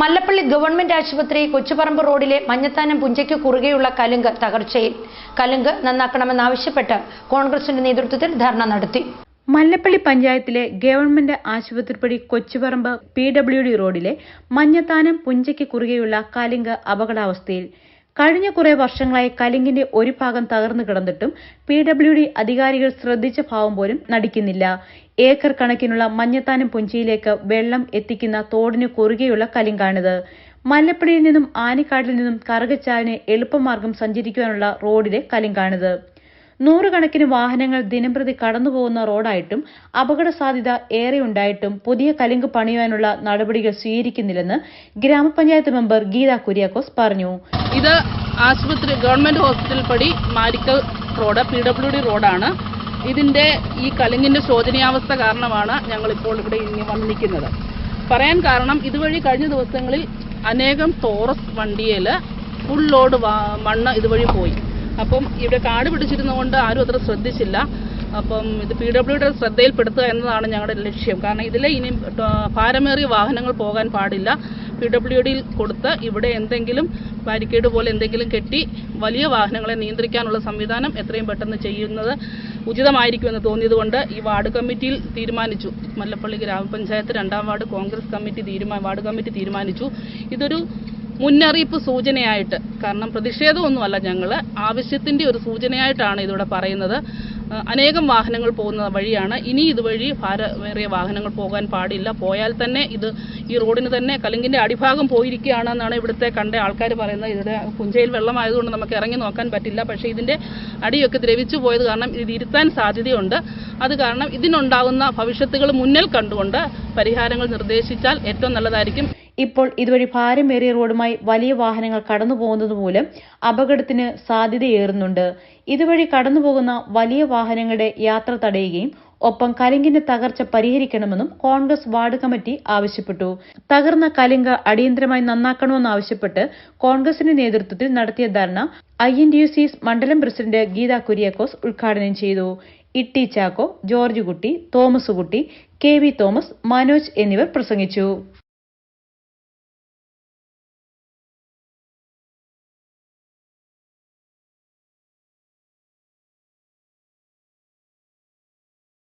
Mallappally government ആശുപത്രി കൊച്ചുപറമ്പ് റോഡിലെ മഞ്ഞത്താനം പുഞ്ചയ്ക്ക് കുറുകെയുള്ള കലുങ്ക് തകർച്ചയിൽ. കലുങ്ക് നന്നാക്കണമെന്നാവശ്യപ്പെട്ട് കോൺഗ്രസിന്റെ നേതൃത്വത്തിൽ ധർണ നടത്തി. മല്ലപ്പള്ളി പഞ്ചായത്തിലെ ഗവൺമെന്റ് ആശുപത്രിപ്പടി കൊച്ചുപറമ്പ് പി ഡബ്ല്യു ഡി റോഡിലെ മഞ്ഞത്താനം പുഞ്ചയ്ക്ക് കുറുകെയുള്ള കലിങ്ക് അപകടാവസ്ഥയിൽ കഴിഞ്ഞ കുറെ വർഷങ്ങളായി കലിങ്കിന്റെ ഒരു ഭാഗം തകർന്നു കിടന്നിട്ടും പി ഡബ്ല്യു ഡി അധികാരികൾ ശ്രദ്ധിച്ച ഭാവം പോലും നടിക്കുന്നില്ല. ഏക്കർ കണക്കിനുള്ള മഞ്ഞത്താനം പുഞ്ചിയിലേക്ക് വെള്ളം എത്തിക്കുന്ന തോടിന് കുറുകെയുള്ള കലിങ്കാണിത് മല്ലപ്പടിയിൽ നിന്നും ആനിക്കാട്ടിൽ നിന്നും കറുകച്ചാലിന് എളുപ്പമാർഗം സഞ്ചരിക്കുവാനുള്ള റോഡിലെ കലിങ്കാണിത് നൂറുകണക്കിന് വാഹനങ്ങൾ ദിനംപ്രതി കടന്നുപോകുന്ന റോഡായിട്ടും അപകട സാധ്യത ഏറെ ഉണ്ടായിട്ടും പുതിയ കലിങ്ക് പണിയുവാനുള്ള നടപടികൾ സ്വീകരിക്കുന്നില്ലെന്ന് ഗ്രാമപഞ്ചായത്ത് മെമ്പർ ഗീത കുര്യാക്കോസ് പറഞ്ഞു. ഇത് ആശുപത്രി ഗവൺമെന്റ് ഹോസ്പിറ്റൽ പടി Marikkal road P W D റോഡാണ്. ഇതിന്റെ ഈ കലിങ്ങിന്റെ ശോചനീയാവസ്ഥ കാരണമാണ് ഞങ്ങൾ ഇപ്പോൾ ഇവിടെ ഇനി വന്നിരിക്കുന്നത് പറയാൻ കാരണം ഇതുവഴി കഴിഞ്ഞ ദിവസങ്ങളിൽ അനേകം ടോറസ് വണ്ടിയിൽ ഫുൾ ലോഡ് മണ്ണ് ഇതുവഴി പോയി. അപ്പം ഇവിടെ കാട് പിടിച്ചിരുന്നതുകൊണ്ട് ആരും അത്ര ശ്രദ്ധിച്ചില്ല. അപ്പം ഇത് പി ഡബ്ല്യുടെ ശ്രദ്ധയിൽപ്പെടുത്തുക എന്നതാണ് ഞങ്ങളുടെ ലക്ഷ്യം. കാരണം ഇതിൽ ഇനി ഭാരമേറിയ വാഹനങ്ങൾ പോകാൻ പാടില്ല. പി ഡബ്ല്യു ഡിയിൽ കൊടുത്ത് ഇവിടെ എന്തെങ്കിലും ബാരിക്കേഡ് പോലെ എന്തെങ്കിലും കെട്ടി വലിയ വാഹനങ്ങളെ നിയന്ത്രിക്കാനുള്ള സംവിധാനം എത്രയും പെട്ടെന്ന് ചെയ്യുന്നത് ഉചിതമായിരിക്കുമെന്ന് തോന്നിയതുകൊണ്ട് ഈ വാർഡ് കമ്മിറ്റിയിൽ തീരുമാനിച്ചു. മല്ലപ്പള്ളി ഗ്രാമപഞ്ചായത്ത് രണ്ടാം വാർഡ് കോൺഗ്രസ് കമ്മിറ്റി തീരുമാ വാർഡ് കമ്മിറ്റി തീരുമാനിച്ചു. ഇതൊരു മുന്നറിയിപ്പ് സൂചനയായിട്ട് കാരണം പ്രതിഷേധമൊന്നുമല്ല ഞങ്ങൾ ആവശ്യത്തിന്റെ ഒരു സൂചനയായിട്ടാണ് ഇതിവിടെ പറയുന്നത്. അനേകം വാഹനങ്ങൾ പോകുന്ന വഴിയാണ്. ഇനി ഇതുവഴി ഭാരമേറിയ വാഹനങ്ങൾ പോകാൻ പാടില്ല. പോയാൽ തന്നെ ഇത് ഈ റോഡിന് തന്നെ കലിങ്കിന്റെ അടിഭാഗം പോയിരിക്കുകയാണെന്നാണ് ഇവിടുത്തെ കണ്ട ആൾക്കാർ പറയുന്നത്. ഇവിടെ പുഞ്ചയിൽ വെള്ളമായതുകൊണ്ട് നമുക്ക് ഇറങ്ങി നോക്കാൻ പറ്റില്ല. പക്ഷേ ഇതിന്റെ അടിയൊക്കെ ദ്രവിച്ചു പോയത് കാരണം ഇത് ഇരുത്താൻ സാധ്യതയുണ്ട്. അത് കാരണം ഇതിനുണ്ടാകുന്ന ഭവിഷ്യത്തുകൾ മുന്നിൽ കണ്ടുകൊണ്ട് പരിഹാരങ്ങൾ നിർദ്ദേശിച്ചാൽ ഏറ്റവും നല്ലതായിരിക്കും. ഇപ്പോൾ ഇതുവഴി ഭാരമേറിയ റോഡുമായി വലിയ വാഹനങ്ങൾ കടന്നു പോകുന്നത് മൂലം അപകടത്തിന് സാധ്യതയേറുന്നുണ്ട്. ഇതുവഴി കടന്നുപോകുന്ന വലിയ വാഹനങ്ങളുടെ യാത്ര തടയുകയും ഒപ്പം കലിങ്കിന്റെ തകർച്ച പരിഹരിക്കണമെന്നും കോൺഗ്രസ് വാർഡ് കമ്മിറ്റി ആവശ്യപ്പെട്ടു. തകർന്ന കലിങ്ക് അടിയന്തരമായി നന്നാക്കണമെന്നാവശ്യപ്പെട്ട് കോൺഗ്രസിന്റെ നേതൃത്വത്തിൽ നടത്തിയ ധർണ ഐ എൻ ഡി യു മണ്ഡലം പ്രസിഡന്റ് ഗീത കുര്യാക്കോസ് ഉദ്ഘാടനം ചെയ്തു. ഇട്ടി ചാക്കോ ജോർജ് കുട്ടി തോമസ് കുട്ടി കെ വി തോമസ് മനോജ് എന്നിവർ പ്രസംഗിച്ചു.